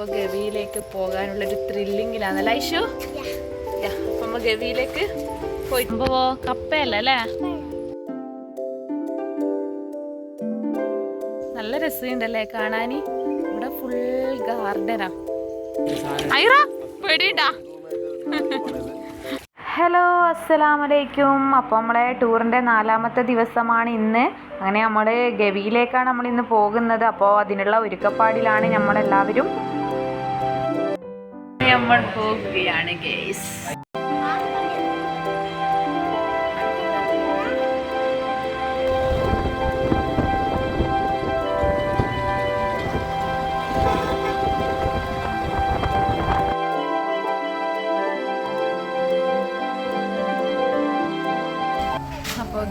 നമ്മളിപ്പോ ഗവിയിലേക്ക് പോകാനുള്ള ഒരു ത്രില്ലിങ്ങിലാണല്ലേ ഐഷു? യാ, അപ്പൊ നമ്മ ഗവിയിലേക്ക് പോയി. കപ്പയല്ലേ അല്ലേ? നല്ല രസമുണ്ടല്ലേ കാണാനി. ഇവിടെ ഫുൾ ഗാർഡനാ ഐറ പേടിയുണ്ടാ? ഹലോ അസ്സലാമലൈക്കും. അപ്പോൾ നമ്മളെ ടൂറിന്റെ നാലാമത്തെ ദിവസമാണ് ഇന്ന്. അങ്ങനെ നമ്മൾ ഗവിയിലേക്കാണ് നമ്മൾ ഇന്ന് പോകുന്നത്. അപ്പോൾ അതിനുള്ള ഒരുക്കപ്പാടിലാണ് നമ്മളെല്ലാവരും. നമ്മൾ പോകുകയാണ് ഗേസ് അപ്പോൾ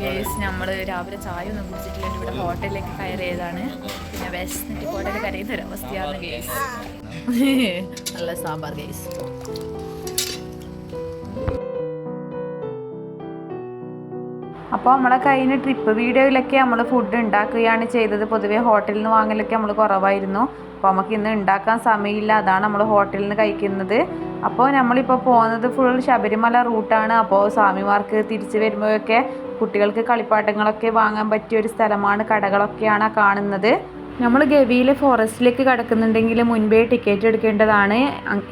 നമ്മൾ രാവിലെ ചായ ഒന്നും കുടിച്ചിട്ടില്ല. ഇവിടെ ഹോട്ടലിലേക്ക് കയറിയതാണ്. പിന്നെ വിശന്നിട്ട് ഹോട്ടലിൽ കരയുന്ന ഒരു അവസ്ഥയാണ് ഗേസ് നല്ല സാമ്പാർ ഗൈസ് അപ്പോൾ നമ്മളെ കഴിഞ്ഞ ട്രിപ്പ് വീഡിയോയിലൊക്കെ നമ്മൾ ഫുഡ് ഉണ്ടാക്കുകയാണ് ചെയ്തത്. പൊതുവെ ഹോട്ടലിൽ നിന്ന് വാങ്ങലൊക്കെ നമ്മൾ കുറവായിരുന്നു. അപ്പോൾ നമുക്ക് ഇന്ന് ഉണ്ടാക്കാൻ സമയമില്ല. അതാണ് നമ്മൾ ഹോട്ടലിൽ നിന്ന് കഴിക്കുന്നത്. അപ്പോൾ നമ്മളിപ്പോൾ പോകുന്നത് ഫുൾ ശബരിമല റൂട്ടാണ് അപ്പോൾ സ്വാമിമാർക്ക് തിരിച്ച് വരുമ്പോഴൊക്കെ കുട്ടികൾക്ക് കളിപ്പാട്ടങ്ങളൊക്കെ വാങ്ങാൻ പറ്റിയ ഒരു സ്ഥലമാണ്. കടകളൊക്കെയാണ് കാണുന്നത്. നമ്മൾ ഗവിയിലെ ഫോറസ്റ്റിലേക്ക് കടക്കുന്നുണ്ടെങ്കിൽ മുൻപേ ടിക്കറ്റ് എടുക്കേണ്ടതാണ്.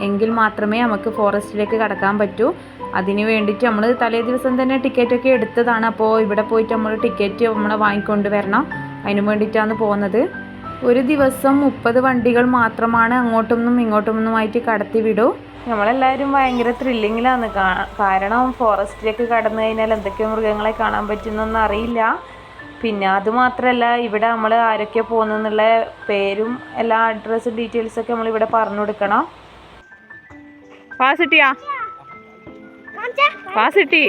എങ്കിൽ മാത്രമേ നമുക്ക് ഫോറസ്റ്റിലേക്ക് കടക്കാൻ പറ്റൂ. അതിന് വേണ്ടിയിട്ട് നമ്മൾ തലേ ദിവസം തന്നെ ടിക്കറ്റൊക്കെ എടുത്തതാണ്. അപ്പോൾ ഇവിടെ പോയിട്ട് നമ്മൾ ടിക്കറ്റ് നമ്മൾ വാങ്ങിക്കൊണ്ട് വരണം. അതിന് വേണ്ടിയിട്ടാണ് പോകുന്നത്. ഒരു ദിവസം മുപ്പത് വണ്ടികൾ മാത്രമാണ് അങ്ങോട്ടൊന്നും ഇങ്ങോട്ടൊന്നുമായിട്ട് കടത്തി വിടൂ. നമ്മളെല്ലാവരും ഭയങ്കര ത്രില്ലിങ്ങിലാണ് കാരണം ഫോറസ്റ്റിലേക്ക് കടന്നു കഴിഞ്ഞാൽ എന്തൊക്കെ മൃഗങ്ങളെ കാണാൻ പറ്റുന്നൊന്നും അറിയില്ല. പിന്നെ അത് മാത്രമല്ല ഇവിടെ നമ്മൾ ആരൊക്കെ പോകുന്നെന്നുള്ള പേരും എല്ലാ അഡ്രസ്സും ഡീറ്റെയിൽസൊക്കെ നമ്മൾ ഇവിടെ പറഞ്ഞു കൊടുക്കണം. പാസ് കിട്ടിയാ പാസ് കിട്ടി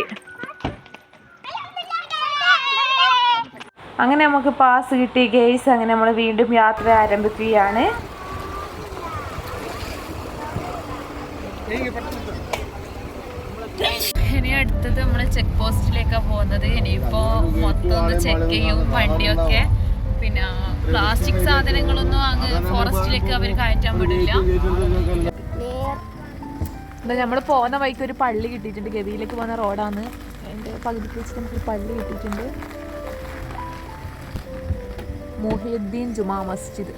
അങ്ങനെ നമുക്ക് പാസ് കിട്ടി ഗെയ്സ് അങ്ങനെ നമ്മൾ വീണ്ടും യാത്ര ആരംഭിക്കുകയാണ്. ഇനി നമ്മൾ ചെക്ക് പോസ്റ്റിലേക്കാണ് പോകുന്നത്. ഇനിയിപ്പോ മൊത്തം ഒന്ന് ചെക്ക് ചെയ്യും വണ്ടിയൊക്കെ. പിന്നെ പ്ലാസ്റ്റിക് സാധനങ്ങളൊന്നും അങ്ങ് ഫോറസ്റ്റിലേക്ക് അവർ കയറ്റാൻ വിടില്ല. നമ്മൾ പോകുന്ന വഴിക്ക് ഒരു പള്ളി കിട്ടിയിട്ടുണ്ട്. ഗവിയിലേക്ക് പോകുന്ന റോഡാണ്. എന്റെ പകുതിക്ക് വെച്ചിട്ട് നമുക്ക് പള്ളി കിട്ടിയിട്ടുണ്ട്. മുഹിയുദ്ദീൻ ജുമാ മസ്ജിദ്.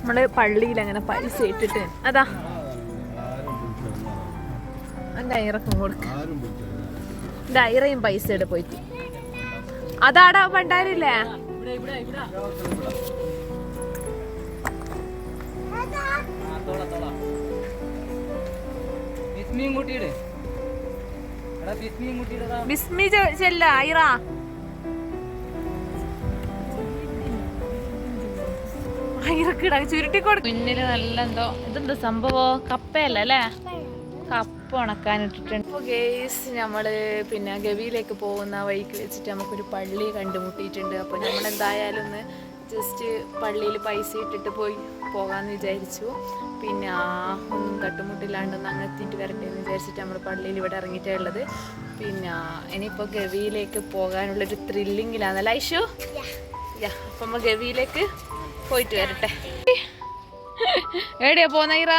നമ്മൾ പള്ളിയിൽ അങ്ങനെ പൈസ ഇട്ടിട്ട്. അതാ. കൊടുക്ക. എന്റെ ഐറയും പൈസ ഇട പോയിട്ട്. അതാടാ പണ്ടാരില്ലേ? ബിസ്മി ചെല്ല ഐറ. ഐറക്കിട ചുരുട്ടി കൊടുക്കും മുന്നിൽ നല്ല എന്തോ ഇതെന്താ സംഭവോ? കപ്പയല്ലേ അല്ലേ? കപ്പ ഉണക്കാനിട്ടിട്ടുണ്ട്. അപ്പോൾ ഗേസ് നമ്മൾ പിന്നെ ഗവിയിലേക്ക് പോകുന്ന വഴിക്ക് വെച്ചിട്ട് നമുക്കൊരു പള്ളി കണ്ടുമുട്ടിയിട്ടുണ്ട്. അപ്പോൾ നമ്മൾ എന്തായാലും ഒന്ന് ജസ്റ്റ് പള്ളിയിൽ പൈസ ഇട്ടിട്ട് പോയി പോകാമെന്ന് വിചാരിച്ചു. പിന്നെ ആ ഒന്നും തട്ടുമുട്ടില്ലാണ്ടൊന്ന് അങ്ങ് എത്തിയിട്ട് വരട്ടെ എന്ന് വിചാരിച്ചിട്ട് നമ്മൾ പള്ളിയിൽ ഇവിടെ ഇറങ്ങിയിട്ടേ ഉള്ളത്. പിന്നെ ഇനിയിപ്പോൾ ഗവിയിലേക്ക് പോകാനുള്ളൊരു ത്രില്ലിങ്ങിലാണല്ലേ ഐഷു? യാ അപ്പം നമ്മൾ ഗവിയിലേക്ക് പോയിട്ട് വരട്ടെ. എവിടെയാ പോന്ന ഇറ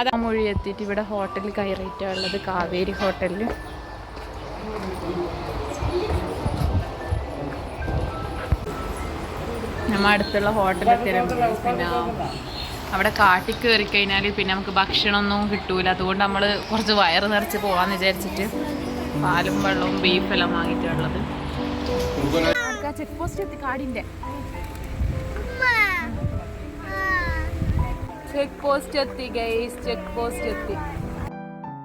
അതാ മൊഴി എത്തിയിട്ട് ഇവിടെ ഹോട്ടലിൽ കയറിയിട്ടാണ് ഉള്ളത്. കാവേരി ഹോട്ടലിൽ. നമ്മൾ അടുത്തുള്ള ഹോട്ടലിൽ പിന്നെ അവിടെ കാട്ടി കയറി കഴിഞ്ഞാൽ പിന്നെ നമുക്ക് ഭക്ഷണമൊന്നും കിട്ടൂല. അതുകൊണ്ട് നമ്മൾ കുറച്ച് വയറ് നിറച്ച് പോകാമെന്ന് വിചാരിച്ചിട്ട് പാലും വെള്ളവും ബീഫെല്ലാം വാങ്ങിയിട്ടുള്ളത് ചെക്ക് പോസ്റ്റ് എത്തി കാടിന്റെ. ചെക്ക് പോസ്റ്റ് എത്തി ഗെയ്സ് ചെക്ക് പോസ്റ്റ് എത്തി.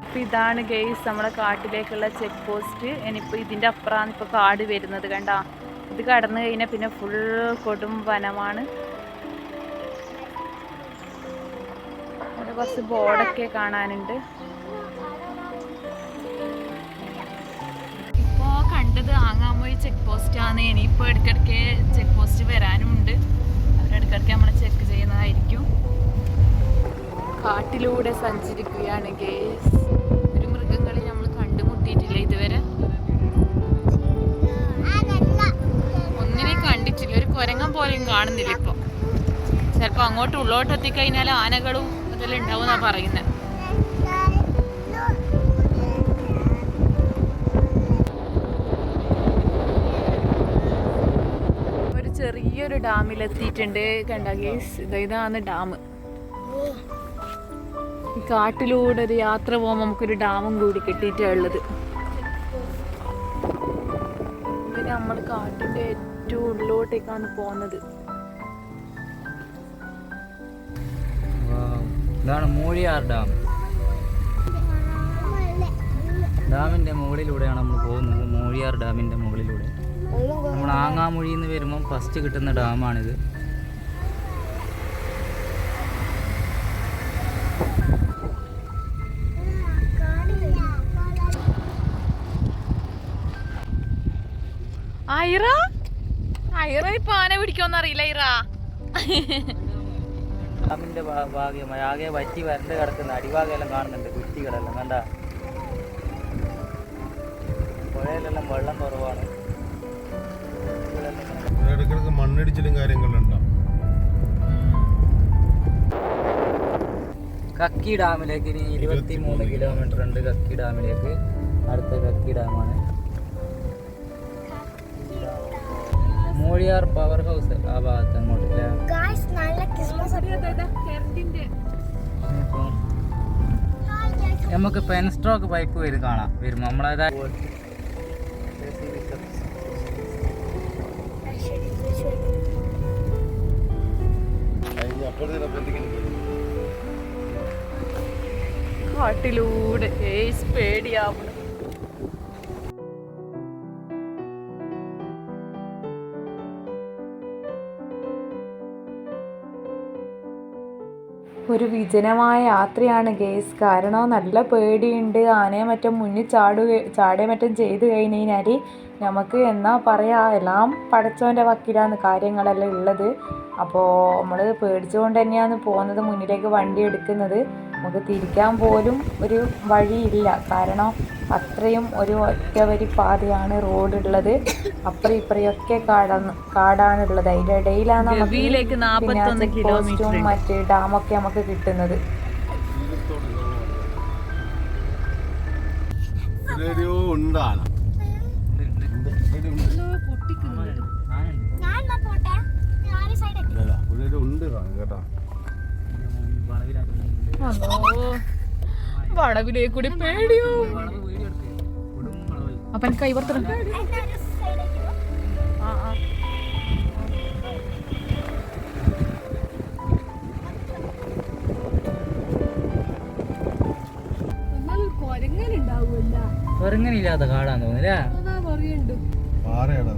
അപ്പൊ ഇതാണ് ഗെയ്സ് നമ്മുടെ കാട്ടിലേക്കുള്ള ചെക്ക് പോസ്റ്റ് ഇനിയിപ്പോൾ ഇതിന്റെ അപ്പുറമാണ് ഇപ്പോൾ കാട് വരുന്നത് കണ്ട. ഇത് കടന്നു കഴിഞ്ഞാൽ പിന്നെ ഫുൾ കൊടും വനമാണ്. അവിടെ കുറച്ച് ബോർഡൊക്കെ കാണാനുണ്ട്. ഇപ്പോ കണ്ടത് ആങ്ങാമൊഴി ചെക്ക് പോസ്റ്റാണ് ഇനിയിപ്പോൾ ഇടയ്ക്കിടയ്ക്ക് ചെക്ക് പോസ്റ്റ് വരാനുമുണ്ട്. കാട്ടിലൂടെ സഞ്ചരിക്കുകയാണ് ഗേസ് ഒരു മൃഗങ്ങളെ നമ്മൾ കണ്ടുമുട്ടിയിട്ടില്ല ഇതുവരെ? ഒന്നിനെ കണ്ടിട്ടില്ല. ഒരു കുരങ്ങൻ പോലെയും കാണുന്നില്ല ഇപ്പൊ. ചിലപ്പോൾ അങ്ങോട്ട് ഉള്ളോട്ട് എത്തിക്കഴിഞ്ഞാൽ ആനകളും ഇതെല്ലാം ഉണ്ടാവും എന്നാ പറയുന്നത് ചെറിയൊരു ഡാമിലെത്തിയിട്ടുണ്ട്. കണ്ട ഗേസ് ഇതാണ് ഡാം. കാട്ടിലൂടെ ഒരു യാത്ര പോകുമ്പോൾ നമുക്കൊരു ഡാമും കൂടി കിട്ടിയിട്ടാണ് ഉള്ളത്. ഇങ്ങനെ നമ്മൾ കാട്ടിന്റെ ഏറ്റവും ഉള്ളിലോട്ടേക്കാണ് പോകുന്നത്. ഇതാണ് മൂഴിയാർ ഡാം. ഡാമിന്റെ മുകളിലൂടെയാണ് നമ്മൾ പോകുന്നത്. മൂഴിയാർ ഡാമിന്റെ മുകളിലൂടെ. നമ്മൾ ആങ്ങാമൊഴി എന്ന് വരുമ്പം ഫസ്റ്റ് കിട്ടുന്ന ഡാമാണിത്. ഐറ? ഐറ ഇപ്പൊ ആന പിടിക്കോന്ന് അറിയില്ല ഐറ. ഡാമിന്റെ ഭാഗ്യമായി. ആകെ വറ്റി വരണ്ട് കിടക്കുന്ന അടിഭാഗമെല്ലാം കാണുന്നുണ്ട് കുറ്റികളെല്ലാം കണ്ട? പുഴയിലെല്ലാം വെള്ളം കുറവാണ്. ഇടയ്ക്കിടയ്ക്ക് മണ്ണിടിച്ചിലും കാര്യങ്ങളുണ്ടാവും കക്കി ഡാമിലേക്ക് ഇനി ഇരുപത്തി മൂന്ന് കിലോമീറ്റർ ഉണ്ട് കക്കി ഡാമിലേക്ക്. അടുത്ത കക്കി ഡാമാണ്. മൂഴിയാർ പവർ ഹൗസ് ആ ഭാഗത്ത് അങ്ങോട്ടില്ല നല്ല ക്രിസ്മസ് ഇപ്പം നമുക്ക് പെൻ സ്ട്രോക്ക് പൈപ്പ് വരും കാണാം. വരും നമ്മളേതാ കാട്ടിലൂടെ ഏയ് പേടിയാവണം. ഒരു വിജനമായ യാത്രയാണ് ഗേസ്. കാരണം നല്ല പേടിയുണ്ട്. ആനയെ മറ്റും മുന്നിൽ ചാടുക ചാടുക മറ്റും ചെയ്തു കഴിഞ്ഞ് കഴിഞ്ഞാൽ നമുക്ക് എന്നാ പറയാ എല്ലാം പടച്ചവന്റെ വക്കിലാണ് കാര്യങ്ങളെല്ലാം ഉള്ളത്. അപ്പോൾ നമ്മൾ പേടിച്ചുകൊണ്ട് തന്നെയാണ് പോകുന്നത് മുന്നിലേക്ക് വണ്ടി എടുക്കുന്നത്. നമുക്ക് തിരിക്കാൻ പോലും ഒരു വഴിയില്ല. കാരണം അത്രയും ഒരു ഒറ്റവരി പാതയാണ് റോഡ് ഉള്ളത് അപ്പുറം ഇപ്പറയൊക്കെ കാടാണ് കാടാണുള്ളത്. അതിന്റെ ഇടയിലാണ് നമുക്ക് പോസ്റ്റും മറ്റ് ഡാമൊക്കെ നമുക്ക് കിട്ടുന്നത്. ഉണ്ടാണ്. വളവിലേക്ക് കൂടി പേടിയോ? അപ്പൊ എനിക്ക് കൈവർത്തണം ഇല്ലാത്ത കാടാന്ന് തോന്നില്ല പാറയാണത്.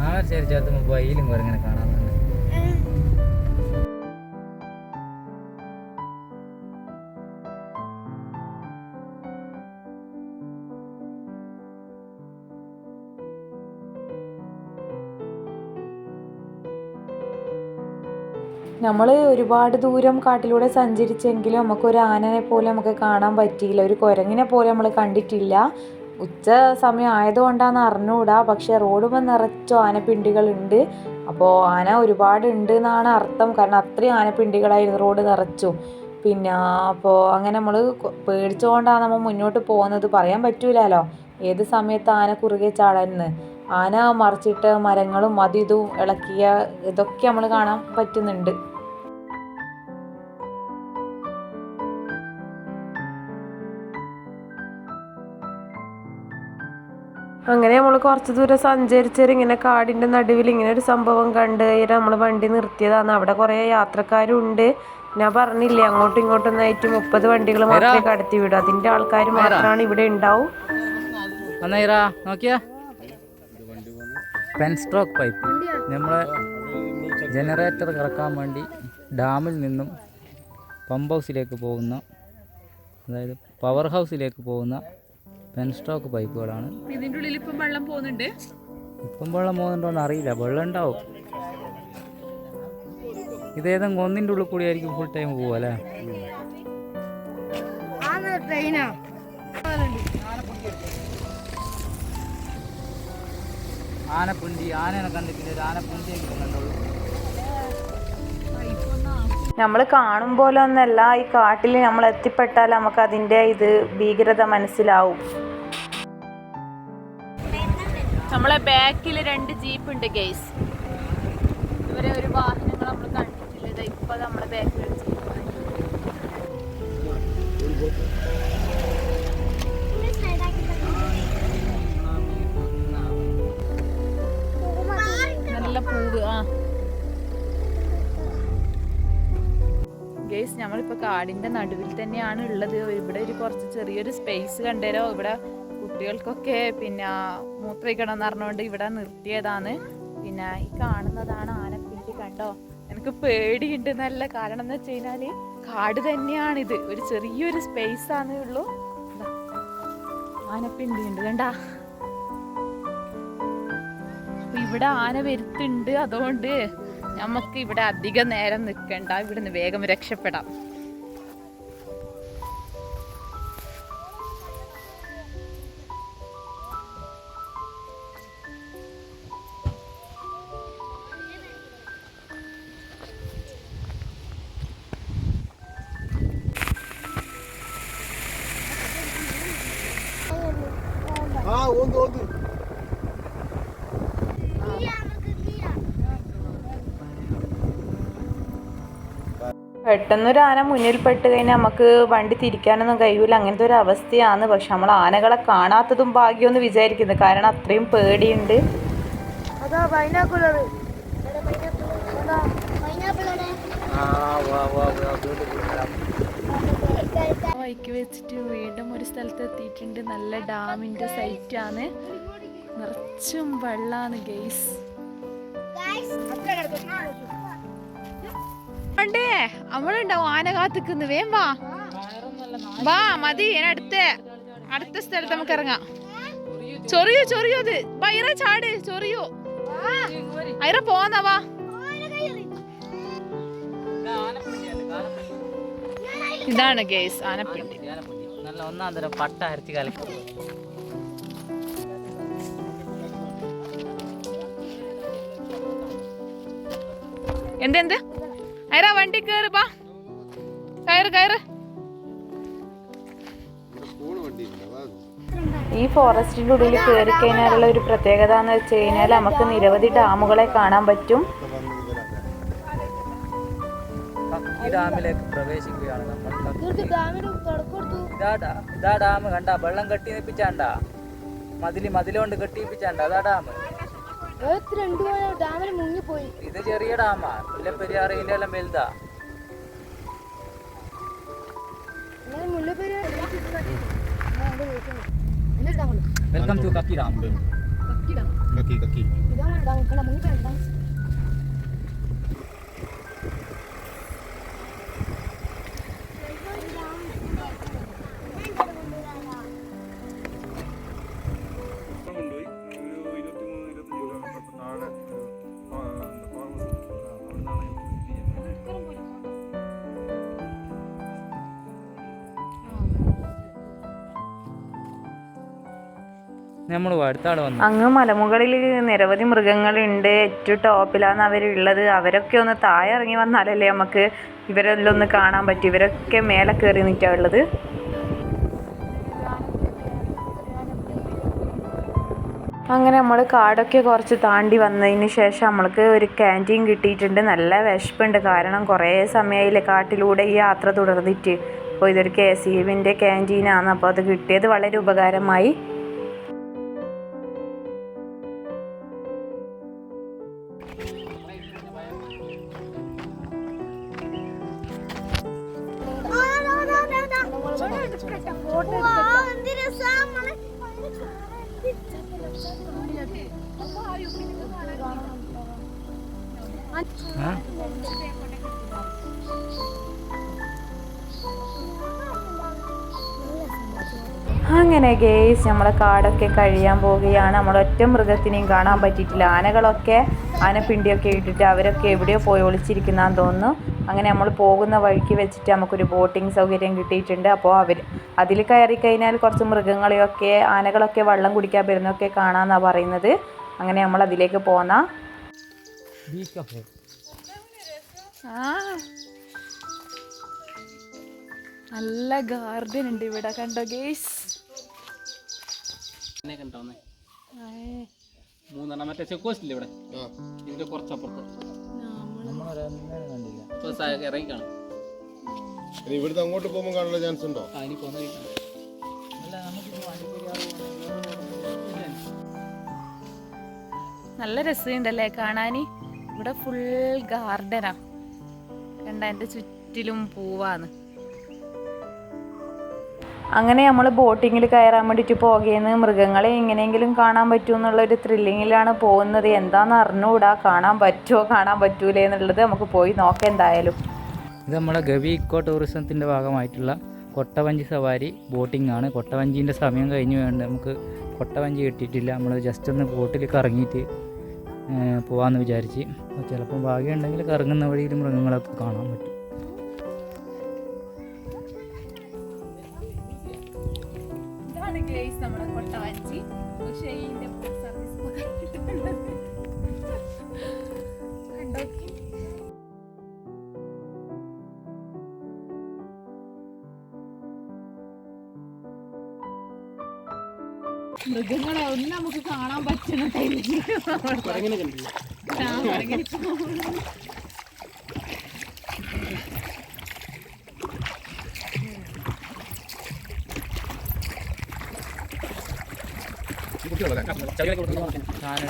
ഞാൻ ചേർത്ത് കുറെ ഇങ്ങനെ കാണാൻ നമ്മൾ ഒരുപാട് ദൂരം കാട്ടിലൂടെ സഞ്ചരിച്ചെങ്കിലും നമുക്കൊരു ആനനെ പോലെ നമുക്ക് കാണാൻ പറ്റിയില്ല. ഒരു കുരങ്ങിനെ പോലെ നമ്മൾ കണ്ടിട്ടില്ല. ഉച്ച സമയം ആയതുകൊണ്ടാന്ന് അറിഞ്ഞുകൂടാ പക്ഷെ റോഡുമ്പോൾ നിറച്ചും ആനപ്പിണ്ടികളുണ്ട്. അപ്പോൾ ആന ഒരുപാട് ഉണ്ട് എന്നാണ് അർത്ഥം. കാരണം അത്രയും ആനപ്പിണ്ടികളായിരുന്നു റോഡ് നിറച്ചു. പിന്നെ അപ്പോൾ അങ്ങനെ നമ്മൾ പേടിച്ചുകൊണ്ടാണ് നമ്മൾ മുന്നോട്ട് പോകുന്നത്. പറയാൻ പറ്റൂലല്ലോ ഏത് സമയത്ത് ആന കുറുകെ ചാടാന്ന് ആന മറിച്ചിട്ട് മരങ്ങളും അതും ഇതും ഇളക്കിയ ഇതൊക്കെ നമ്മൾ കാണാൻ പറ്റുന്നുണ്ട്. അങ്ങനെ നമ്മൾ കുറച്ച് ദൂരം സഞ്ചരിച്ചൊരു ഇങ്ങനെ കാടിന്റെ നടുവിൽ ഇങ്ങനെ ഒരു സംഭവം കണ്ട് കഴിഞ്ഞാൽ നമ്മൾ വണ്ടി നിർത്തിയതാണ്. അവിടെ കുറേ യാത്രക്കാരുണ്ട്. ഞാൻ പറഞ്ഞില്ലേ അങ്ങോട്ടും ഇങ്ങോട്ടും ആയിട്ട് മുപ്പത് വണ്ടികൾ മാത്രമേ കടത്തി വിടൂ. അതിന്റെ ആൾക്കാർ മാത്രമാണ് ഇവിടെ ഉണ്ടാവും. അന്നേരാ നോക്കിയാ. പെൻ സ്ട്രോക്ക് പൈപ്പ് നമ്മളെ ജനറേറ്റർ കറക്കാൻ വേണ്ടി ഡാമിൽ നിന്നും പമ്പ് ഹൗസിലേക്ക് പോകുന്ന അതായത് പവർ ഹൗസിലേക്ക് പോകുന്ന പെൻ സ്ട്രോക്ക് പൈപ്പുകളാണ്. ഇതിന്റെ ഉള്ളിൽ ഇപ്പം വെള്ളം പോകുന്നുണ്ട്. ഇപ്പം വെള്ളം പോകുന്നുണ്ടോന്ന് അറിയില്ല. വെള്ളം ഉണ്ടാവും. ഇതേതെങ്കിലും ഒന്നിന്റെ ഉള്ളിൽ കൂടി ആയിരിക്കും ഫുൾ ടൈം പോവുക അല്ലേ? ആനപ്പുണ്ടി. ആനനെ കണ്ടിട്ടില്ല? ഒരു ആനപ്പുണ്ടിയെങ്കിലും കണ്ടോളൂ നമ്മൾ കാണും പോലെ ഒന്നല്ല ഈ കാട്ടിൽ നമ്മൾ എത്തിപ്പെട്ടാൽ നമുക്ക് അതിന്റെ ഇത് ഭീകരത മനസ്സിലാവും. നമ്മളെ ബാക്കിൽ രണ്ട് ജീപ്പ് ഉണ്ട് ഗെയ്സ് ഇവരെ ഒരു വാഹനങ്ങൾ നമ്മൾ കണ്ടിട്ടില്ല. ഇപ്പൊ നമ്മളെ ബാക്കിൽ നല്ല പൂവ് ആ. ഗെയ്സ് നമ്മളിപ്പോൾ കാടിന്റെ നടുവിൽ തന്നെയാണ് ഉള്ളത്. ഇവിടെ ഒരു കുറച്ച് ചെറിയൊരു സ്പേസ് കണ്ടേരോ? ഇവിടെ കുട്ടികൾക്കൊക്കെ പിന്നെ മൂത്രയിക്കണം എന്ന് പറഞ്ഞുകൊണ്ട് ഇവിടെ നിർത്തിയതാണ്. പിന്നെ ഈ കാണുന്നതാണ് ആനപ്പിണ്ടി കണ്ടോ? എനിക്ക് പേടിയുണ്ട് നല്ല കാരണം എന്ന് വെച്ച് കഴിഞ്ഞാൽ കാട് തന്നെയാണിത്. ഒരു ചെറിയൊരു സ്പേസ് ആണേ ഉള്ളൂ. ആനപ്പിണ്ടി ഉണ്ട് കണ്ടാ? ഇവിടെ ആന വരുത്തുണ്ട് അതുകൊണ്ട് നമുക്ക് ഇവിടെ അധികം നേരം നിൽക്കണ്ട. ഇവിടുന്ന് വേഗം രക്ഷപ്പെടാം. പെട്ടെന്നൊരു ആന മുന്നിൽ പെട്ട് കഴിഞ്ഞാൽ നമുക്ക് വണ്ടി തിരിക്കാനൊന്നും കഴിയൂല. അങ്ങനത്തെ ഒരു അവസ്ഥയാണ്. പക്ഷെ നമ്മൾ ആനകളെ കാണാത്തതും ഭാഗ്യമെന്ന് വിചാരിക്കുന്നു. കാരണം അത്രയും പേടിയുണ്ട്. അതാ. വൈക്ക് വെച്ചിട്ട് വീണ്ടും ഒരു സ്ഥലത്ത് എത്തിയിട്ടുണ്ട്. നല്ല ഡാമിന്റെ സൈറ്റ് ആണ് നിറച്ചും വെള്ളാണ് ഗെയ്സ് ഉണ്ടേ അവളുണ്ടാവും ആന കാത്തിക്കുന്നു. വേം വാ. വാ മതി അടുത്ത അടുത്ത സ്ഥലത്ത് നമുക്ക് ഇറങ്ങാം. ചൊറിയോ ചൊറിയോ അത്. വൈറ ചാട് ചൊറിയോ. ഐറ പോന്ന വാ. ഇതാണ് ഗേസ് ആനപ്പിണ്ടി. ആനപ്പുണ്ടി. നല്ല ഒന്നാം തരം പട്ട അരച്ച് കലക്കി. എന്തെന്ത് ഐറ വണ്ടി കയറി ബാ. കയറ് കയറ്. ഈ ഫോറസ്റ്റിന്റെ ഉള്ളിൽ കയറി കഴിഞ്ഞാലുള്ള ഒരു പ്രത്യേകത എന്ന് വെച്ച് കഴിഞ്ഞാൽ നമുക്ക് നിരവധി ഡാമുകളെ കാണാൻ പറ്റും. കക്കി ഡാമിലേക്ക് പ്രവേശിക്കുകയാണ് നമ്മൾ. ഇതാ ഡാം കണ്ട വെള്ളം കെട്ടി നിപ്പിച്ചാണ്ട മതിൽ മതിലുകൊണ്ട് കെട്ടിപ്പിച്ചാണ്ട അതാ ഡാം. രണ്ടു ഡാമിന് മുങ്ങിപ്പോയി ഇത് ചെറിയ ഡാമാ. മുല്ലപ്പെരിയാർ ഇതിന്റെ എല്ലാം വലുതാ. Welcome to Kakki dam. Kakki Kakki. ഇതാണ് ഡാം. കണ്ട മുങ്ങിപ്പോയി ഡാം. നമ്മൾ അങ്ങ് മലമുകളിൽ നിരവധി മൃഗങ്ങളുണ്ട്. ഏറ്റവും ടോപ്പിലാണ് അവരുള്ളത്. അവരൊക്കെ ഒന്ന് താഴെ ഇറങ്ങി വന്നാലല്ലേ നമുക്ക് ഇവരെല്ലാം ഒന്ന് കാണാൻ പറ്റും. ഇവരൊക്കെ മേലെ കയറി നിൽക്കാ ഉള്ളത്. അങ്ങനെ നമ്മൾ കാടൊക്കെ കുറച്ച് താണ്ടി വന്നതിന് ശേഷം നമ്മൾക്ക് ഒരു ക്യാന്റീൻ കിട്ടിയിട്ടുണ്ട്. നല്ല വിശപ്പുണ്ട്. കാരണം കുറേ സമയമായില്ലേ കാട്ടിലൂടെ ഈ യാത്ര തുടർന്നിട്ട്. അപ്പോൾ ഇതൊരു കെ സി എമ്മിന്റെ ക്യാന്റീനാണ് അപ്പോൾ അത് കിട്ടിയത് വളരെ ഉപകാരമായി. ഗേസ് നമ്മളെ കാടൊക്കെ കഴിയാൻ പോവുകയാണ്. നമ്മൾ ഒറ്റ മൃഗത്തിനെയും കാണാൻ പറ്റിയിട്ടില്ല. ആനകളൊക്കെ ആനപ്പിണ്ടിയൊക്കെ ഇട്ടിട്ട് അവരൊക്കെ എവിടെയോ പോയി ഒളിച്ചിരിക്കുന്നതെന്ന് തോന്നുന്നു. അങ്ങനെ നമ്മൾ പോകുന്ന വഴിക്ക് വെച്ചിട്ട് നമുക്കൊരു ബോട്ടിംഗ് സൗകര്യം കിട്ടിയിട്ടുണ്ട്. അപ്പോൾ അവർ അതിൽ കയറി കഴിഞ്ഞാൽ കുറച്ച് മൃഗങ്ങളെയൊക്കെ ആനകളൊക്കെ വെള്ളം കുടിക്കാൻ വരുന്നൊക്കെ കാണാമെന്നാണ് പറയുന്നത്. അങ്ങനെ നമ്മൾ അതിലേക്ക് പോന്ന. നല്ല ഗാർഡൻ ഉണ്ട് ഇവിടെ കണ്ടോ ഗേസ് മൂന്നെണ്ണം. മറ്റേ ചെക്ക് പോസ്റ്റ് ഇല്ലേ ഇവിടെ ഇതിന്റെ കുറച്ചപ്പുറത്ത്. ഇപ്പൊ ഇറങ്ങി കാണും. ഇവിടുന്ന് അങ്ങോട്ട് പോകുമ്പോൾ കാണാനുള്ള ചാൻസ് ഉണ്ടോ? നല്ല രസമുണ്ടല്ലേ കാണാന്? ഇവിടെ ഫുൾ ഗാർഡനാ കണ്ട എന്റെ ചുറ്റിലും പൂവാന്ന്. അങ്ങനെ നമ്മൾ ബോട്ടിങ്ങിൽ കയറാൻ വേണ്ടിയിട്ട് പോകുകയെന്ന് മൃഗങ്ങളെ എങ്ങനെയെങ്കിലും കാണാൻ പറ്റുമോ എന്നുള്ളൊരു ത്രില്ലിങ്ങിലാണ് പോകുന്നത്. എന്താണെന്ന് അറിഞ്ഞുകൂടാ കാണാൻ പറ്റുമോ കാണാൻ പറ്റൂലേ എന്നുള്ളത് നമുക്ക് പോയി നോക്കാം എന്തായാലും. ഇത് നമ്മുടെ ഗവി ഇക്കോ ടൂറിസത്തിന്റെ ഭാഗമായിട്ടുള്ള കൊട്ടവഞ്ചി സവാരി ബോട്ടിംഗ് ആണ് കൊട്ടവഞ്ചീന്റെ സമയം കഴിഞ്ഞ് വേണ്ട നമുക്ക് കൊട്ടവഞ്ചി കിട്ടിയിട്ടില്ല. നമ്മൾ ജസ്റ്റ് ഒന്ന് ബോട്ടിൽ കറങ്ങിയിട്ട് പോകാമെന്ന് വിചാരിച്ച്. ചിലപ്പം ഭാഗ്യമുണ്ടെങ്കിൽ കറങ്ങുന്ന വഴിയിൽ മൃഗങ്ങളൊക്കെ കാണാൻ പറ്റും. ഗേസ് നമ്മുടെ കൊട്ടവഞ്ചി പക്ഷേ ഇതിന്റെ സർവീസ് മൃഗങ്ങളെ ഒന്നും നമുക്ക് കാണാൻ പറ്റുന്ന ടൈമിൽ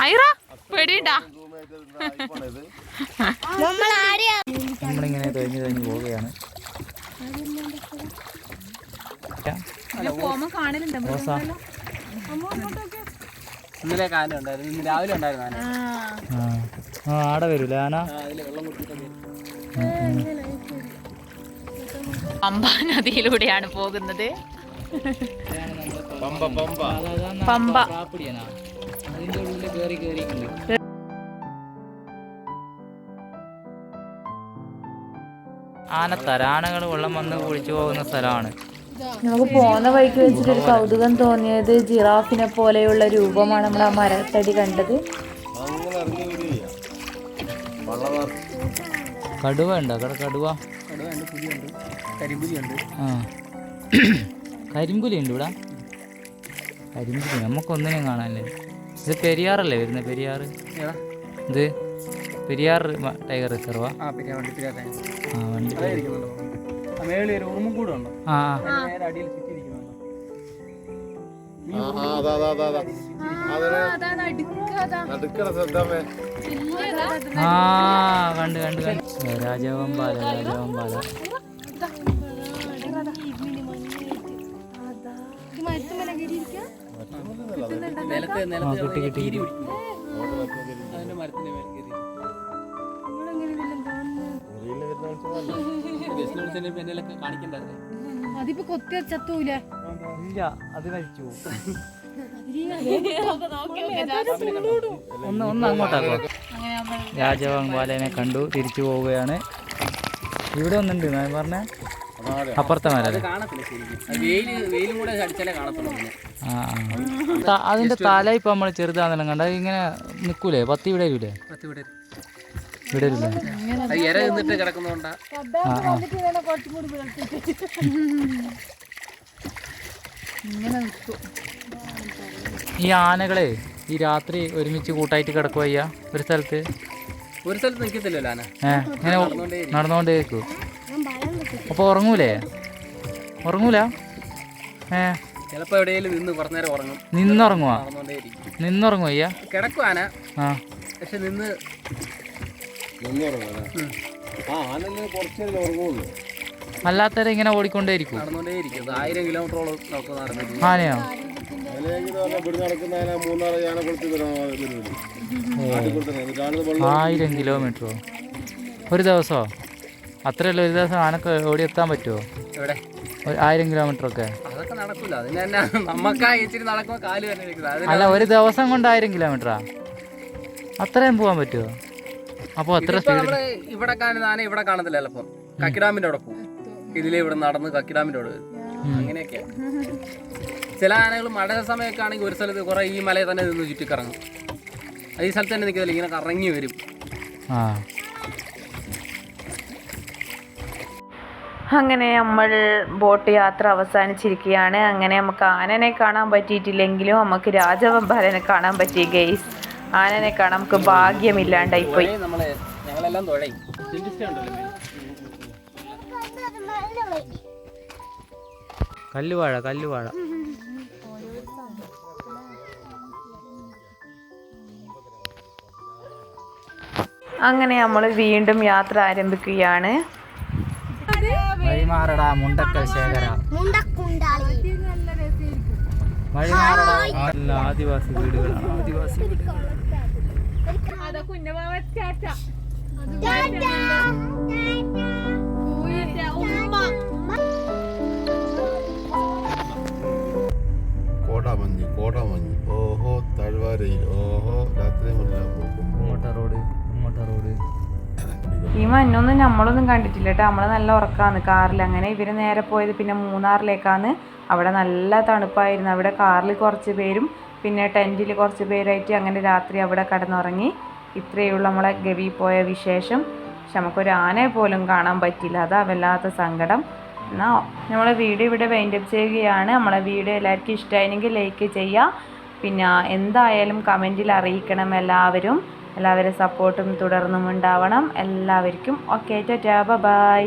ഐറ പേടിയുണ്ടാ? നമ്മളിങ്ങനെ കഴിഞ്ഞ് കഴിഞ്ഞ് പോവുകയാണ്. ഇന്നലെ കാന ഉണ്ടായിരുന്നു. ഇന്ന് രാവിലെ ഉണ്ടായിരുന്നു ആന. ആ. ആ. ആടെ വരൂല ആന? പമ്പ നദിയിലൂടെയാണ് പോകുന്നത്. പമ്പ പമ്പ. പമ്പ. പ്രാപ്പിടിയാനാ അതിന്റെ ഉള്ളിൽ കേറി ആന ആനകൾ വെള്ളം വന്ന് കുളിച്ചു പോകുന്ന സ്ഥലമാണ്. നമുക്ക് പോകുന്ന വഴിക്ക് വെച്ചിട്ട് ഒരു കൗതുകം തോന്നിയത് ജിറാഫിനെ പോലെയുള്ള രൂപമാണ് നമ്മൾ ആ മരത്തടി കണ്ടത്. കടുവ ഉണ്ടോ? അവിടെ കടുവ? കടുവ കരിമ്പുലി ഉണ്ട് ആ. കരിമ്പുലി ഉണ്ട് ഇവിടെ? കരിമ്പുലി നമുക്കൊന്നിനും കാണാനല്ലേ? ഇത് പെരിയാറല്ലേ വരുന്നത്? പെരിയാറ്. ഇത് പെരിയാർ ടൈഗർ റിസർവാ. ആ വണ്ടി ആ മേളിൽ ഒരു ഉറുമ്പും കൂടെ ഉണ്ടോ? നിലത്ത് നിലത്ത് കിട്ടി അതിന്റെ മരത്തിന്റെ മേലെ കയറി. പിന്നിലൊക്കെ കാണിക്കണ്ടായിരുന്നു. അതിപ്പോ കൊത്തി ചത്തൂല ഇല്ല അത് മരിച്ചു ഒന്ന് ഒന്ന് അങ്ങോട്ടാക്കോ. രാജവമ്പാലനെ കണ്ടു തിരിച്ചു പോവുകയാണ്. ഇവിടെ ഒന്നുണ്ട് ഞാൻ പറഞ്ഞ. അപ്പുറത്തെ ആ ആ. അതിന്റെ തല ഇപ്പൊ നമ്മൾ ചെറുതാണെല്ലാം കണ്ട ഇങ്ങനെ നിക്കൂലേ? പത്തി ഇവിടെ വരൂലേ? ഇവിടെ ഈ ആനകളെ ഈ രാത്രി ഒരുമിച്ച് കൂട്ടായിട്ട് കിടക്കുവയ്യ? ഒരു സ്ഥലത്ത്? ഒരു സ്ഥലത്ത് നിൽക്കത്തില്ലല്ലോ ആന. ഏ ഇങ്ങനെ നടന്നുകൊണ്ടേ അപ്പോൾ ഉറങ്ങൂലേ? ഉറങ്ങൂല? ഏ. ചിലപ്പോൾ എവിടെയെങ്കിലും നിന്ന് കുറച്ച് നേരം ഉറങ്ങും. നിന്നുറങ്ങുവാ? നടന്നുകൊണ്ടേയിരിക്കും. അയ്യാ? കിടക്കുവാന കിടക്കും ആ. പക്ഷെ നിന്ന് അല്ലാത്തവരെ ഇങ്ങനെ ഓടിക്കൊണ്ടേ ഇരിക്കും നടന്നുകൊണ്ടേയിരിക്കും ആയിരം കിലോമീറ്ററോളം നമുക്ക് ആനയോ? ആയിരം കിലോമീറ്ററോ? ഒരു ദിവസമോ അത്രയല്ല ഒരു ദിവസം ആനക്ക് എത്താൻ പറ്റുമോ എവിടെ? ഒരു ആയിരം കിലോമീറ്റർ ഒക്കെ. അതൊക്കെ നടക്കില്ല അതിന് തന്നെ നമുക്കാ ഇച്ചിരി നടക്കുമ്പോൾ കാൽ തന്നെ അല്ല ഒരു ദിവസം കൊണ്ട് ആയിരം കിലോമീറ്ററാ അത്രയും പോകാൻ പറ്റുമോ അപ്പോൾ അത്ര സ്പീഡ് ഇവിടെ കാണുന്ന ആന ഇവിടെ കാണത്തില്ല ചിലപ്പം. കക്കിഡാമിന്റെ അവിടെ പോകും ഇതിലെ ഇവിടെ നടന്ന് കക്കിഡാമിന്റെ അവിടെ വരും. അങ്ങനെയൊക്കെയാ ചില ആനകൾ മഴ സമയമൊക്കെ ആണെങ്കിൽ ഒരു സ്ഥലത്ത് കുറെ ഈ മലയിൽ തന്നെ നിന്ന് ചുറ്റിക്കറങ്ങും. അത് ഈ സ്ഥലത്ത് തന്നെ നിൽക്കുന്നില്ല ഇങ്ങനെ കറങ്ങി വരും. ആ. അങ്ങനെ നമ്മൾ ബോട്ട് യാത്ര അവസാനിച്ചിരിക്കുകയാണ്. അങ്ങനെ നമുക്ക് ആനനെ കാണാൻ പറ്റിയിട്ടില്ലെങ്കിലും നമുക്ക് രാജവെമ്പാലനെ കാണാൻ പറ്റി ഗെയ്സ് ആനനെ കാണാൻ നമുക്ക് ഭാഗ്യമില്ലാണ്ടായി പോയി. നമ്മൾ ഞങ്ങളെല്ലാം തുഴയും. കല്ലുവാഴ കല്ലുവാഴ. അങ്ങനെ നമ്മൾ വീണ്ടും യാത്ര ആരംഭിക്കുകയാണ്. വഴിമാറടാ മുണ്ടക്കൽ ശേഖര. നല്ല ആദിവാസി വീടുകളാണ് ആദിവാസി വീടുകൾ കോടാമഞ്ഞ് കോടാമഞ്ഞ് ഓഹോ താഴ്വാരയിൽ. ഓഹോ രാത്രി മുല്ല പോകും. റോഡ് ഇങ്ങോട്ട റോഡ്. ഈ മഞ്ഞൊന്നും നമ്മളൊന്നും കണ്ടിട്ടില്ല കേട്ടോ നമ്മൾ നല്ല ഉറക്കാന്ന് കാറിൽ അങ്ങനെ ഇവർ നേരെ പോയത് പിന്നെ മൂന്നാറിലേക്കാണ്. അവിടെ നല്ല തണുപ്പായിരുന്നു. അവിടെ കാറിൽ കുറച്ച് പേരും പിന്നെ ടെന്റിൽ കുറച്ച് പേരായിട്ട് അങ്ങനെ രാത്രി അവിടെ കിടന്നുറങ്ങി. ഇത്രയേ ഉള്ളൂ നമ്മളെ ഗവി പോയ വിശേഷം. പക്ഷെ നമുക്കൊരു ആനയെ പോലും കാണാൻ പറ്റില്ല. അതാ വല്ലാത്ത സങ്കടം. എന്നാൽ നമ്മളെ വീഡിയോ ഇവിടെ വൈൻഡപ്പ് ചെയ്യുകയാണ്. നമ്മളെ വീഡിയോ എല്ലാവർക്കും ഇഷ്ടമായെങ്കിൽ ലൈക്ക് ചെയ്യുക പിന്നെ എന്തായാലും കമന്റിൽ അറിയിക്കണം എല്ലാവരും. എല്ലാവരും സപ്പോർട്ടും തുടർന്നും ഉണ്ടാവണം. എല്ലാവർക്കും ഓക്കെ ടാ ബൈ